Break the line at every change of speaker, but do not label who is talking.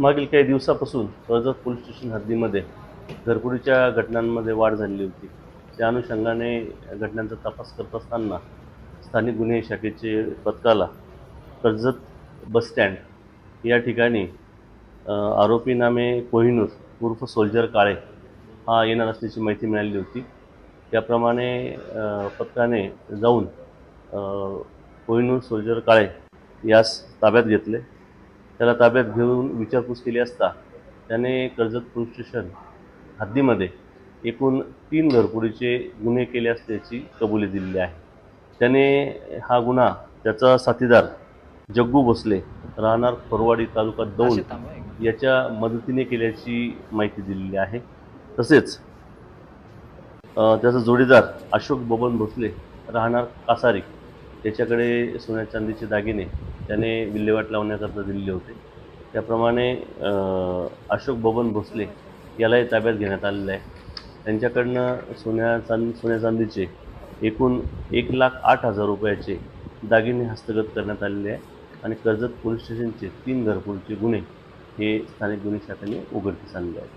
मागील काही दिवसापासून कर्जत पोलीस स्टेशन हद्दीमध्ये घरपुरीच्या घटनांमध्ये वाढ झालेली होती. त्या अनुषंगाने घटनांचा तपास करत असताना स्थानिक गुन्हे शाखेचे पथकाला कर्जत बसस्टँड या ठिकाणी आरोपी नामे कोहिनूर उर्फ सोल्जर काळे हा येणार असल्याची माहिती मिळालेली होती. त्याप्रमाणे पथकाने जाऊन कोहिनूर सोल्जर काळे यास ताब्यात घेतले. त्याला ताब्यात घेऊन विचारपूस केली असता त्याने कर्जत पोलीस स्टेशन हद्दीमध्ये एकूण तीन घरपुरीचे गुन्हे केले असल्याची कबुली दिलेली आहे. त्याने हा गुन्हा त्याचा साथीदार जग्गू भोसले राहणार फरवाडी तालुका दौंड याच्या मदतीने केल्याची माहिती दिलेली आहे. तसेच त्याचा जोडीदार अशोक बबन भोसले राहणार कासारी त्याच्याकडे सोन्या चांदीचे दागिने त्याने विल्हेवाट लावण्याकरता दिलेले होते. त्याप्रमाणे अशोक बबन भोसले यालाही ताब्यात घेण्यात आलेलं आहे. त्यांच्याकडनं सोन्या चांद सोन्या चांदीचे एकूण एक लाख आठ हजार रुपयाचे दागिने हस्तगत करण्यात आलेले आहे आणि कर्जत पोलीस स्टेशनचे तीन घरपोलचे गुन्हे हे स्थानिक गुन्हे शाखेने उघडकीस आणले आहेत.